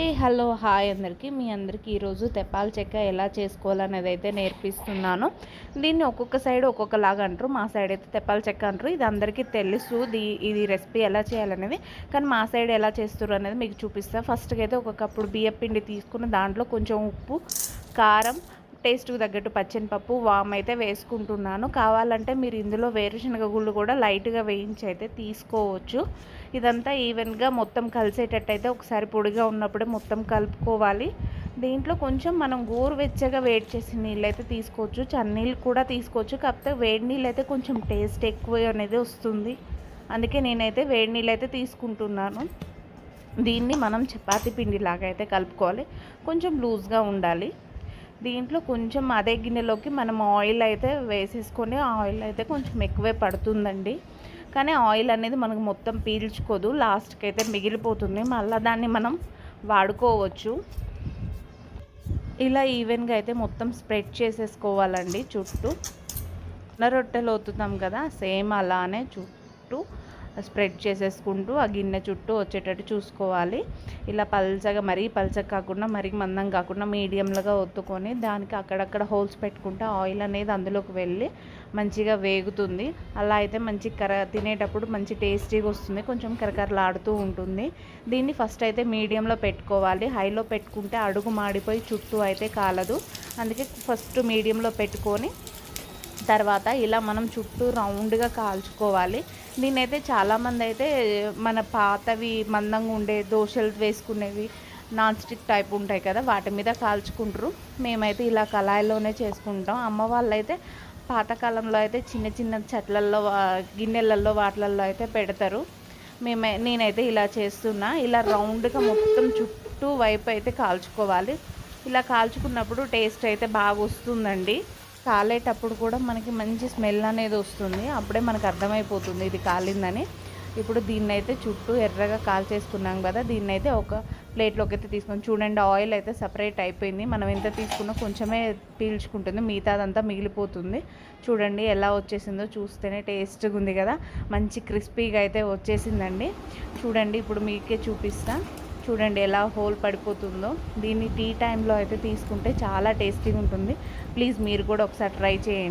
ఏ hello hi అందరికీ. మీ అందరికీ ఈరోజు తెప్పాల చెక్క ఎలా చేసుకోవాలనేది అయితే నేర్పిస్తున్నాను. దీన్ని ఒక్కొక్క సైడ్ ఒక్కొక్కలాగా అంటారు. మా సైడ్ అయితే తెప్పాల చెక్క అంటారు. ఇది అందరికీ తెలుసు. దీ ఇది రెసిపీ ఎలా చేయాలనేది. కానీ మా సైడ్ ఎలా చేస్తారు అనేది మీకు చూపిస్తాను ఫస్ట్కి అయితే ఒక కప్పుడు బియ్యం పిండి తీసుకుని దాంట్లో కొంచెం ఉప్పు కారం టేస్ట్కి తగ్గట్టు పప్పు వామ్ అయితే వేసుకుంటున్నాను. కావాలంటే మీరు ఇందులో వేరుశనగ గుళ్ళు కూడా లైట్గా వేయించి అయితే తీసుకోవచ్చు. ఇదంతా ఈవెన్గా మొత్తం కలిసేటట్టు అయితే ఒకసారి పొడిగా ఉన్నప్పుడే మొత్తం కలుపుకోవాలి. దీంట్లో కొంచెం మనం గోరువెచ్చగా వేడి చేసిన నీళ్ళు అయితే తీసుకోవచ్చు. చన్నీళ్ళు కూడా తీసుకోవచ్చు. కాకపోతే వేడి నీళ్ళు అయితే కొంచెం టేస్ట్ ఎక్కువ అనేది వస్తుంది. అందుకే నేనైతే వేడి నీళ్ళు అయితే తీసుకుంటున్నాను. దీన్ని మనం చపాతీ పిండిలాగా అయితే కలుపుకోవాలి. కొంచెం లూజ్గా ఉండాలి. దీంట్లో కొంచెం అదే గిన్నెలోకి మనం ఆయిల్ అయితే వేసేసుకొని ఆయిల్ అయితే కొంచెం ఎక్కువే పడుతుందండి. కానీ ఆయిల్ అనేది మనకు మొత్తం పీల్చుకోదు. లాస్ట్కి అయితే మిగిలిపోతుంది. మళ్ళీ దాన్ని మనం వాడుకోవచ్చు. ఇలా ఈవెన్గా అయితే మొత్తం స్ప్రెడ్ చేసేసుకోవాలండి చుట్టూ. రొట్టెలు అవుతున్నాం కదా సేమ్ అలానే చుట్టూ స్ప్రెడ్ చేసేసుకుంటూ ఆ గిన్నె చుట్టూ వచ్చేటట్టు చూసుకోవాలి. ఇలా పల్చగా మరీ పల్చగా కాకుండా మరీ మందం కాకుండా మీడియంలుగా ఒత్తుకొని దానికి అక్కడక్కడ హోల్స్ పెట్టుకుంటే ఆయిల్ అనేది అందులోకి వెళ్ళి మంచిగా వేగుతుంది. అలా అయితే మంచి కర తినేటప్పుడు మంచి టేస్టీగా వస్తుంది. కొంచెం కరకరలాడుతూ ఉంటుంది. దీన్ని ఫస్ట్ అయితే మీడియంలో పెట్టుకోవాలి. హైలో పెట్టుకుంటే అడుగు మాడిపోయి చుట్టూ అయితే కాలదు. అందుకే ఫస్ట్ మీడియంలో పెట్టుకొని తర్వాత ఇలా మనం చుట్టూ రౌండ్గా కాల్చుకోవాలి. దీన్నైతే చాలామంది అయితే మన పాతవి మందంగా ఉండే దోశలు వేసుకునేవి నాన్ స్టిక్ టైప్ ఉంటాయి కదా వాటి మీద కాల్చుకుంటారు. మేమైతే ఇలా కళాయిలోనే చేసుకుంటాం. అమ్మ వాళ్ళు అయితే పాతకాలంలో అయితే చిన్న చిన్న చెట్లల్లో గిన్నెలల్లో వాటిలల్లో అయితే పెడతారు. మేమే నేనైతే ఇలా చేస్తున్నా. ఇలా రౌండ్గా మొత్తం చుట్టూ వైపు అయితే కాల్చుకోవాలి. ఇలా కాల్చుకున్నప్పుడు టేస్ట్ అయితే బాగా వస్తుందండి కాలేటప్పుడు కూడా మనకి మంచి స్మెల్ అనేది వస్తుంది. అప్పుడే మనకు అర్థమైపోతుంది ఇది కాలిందని. ఇప్పుడు దీన్ని అయితే చుట్టూ ఎర్రగా కాల్ చేసుకున్నాం కదా దీన్ని అయితే ఒక ప్లేట్లోకి అయితే తీసుకొని చూడండి ఆయిల్ అయితే సపరేట్ అయిపోయింది. మనం ఎంత తీసుకున్నా కొంచెమే పీల్చుకుంటుంది. మిగతాదంతా మిగిలిపోతుంది. చూడండి ఎలా వచ్చేసిందో చూస్తేనే టేస్ట్గా ఉంది కదా. మంచి క్రిస్పీగా అయితే వచ్చేసిందండి. చూడండి ఇప్పుడు మీకే చూపిస్తాను చూడండి ఎలా హోల్ పడిపోతుందో. దీన్ని టీ టైంలో అయితే తీసుకుంటే చాలా టేస్టీగా ఉంటుంది. ప్లీజ్ మీరు కూడా ఒకసారి ట్రై చేయండి.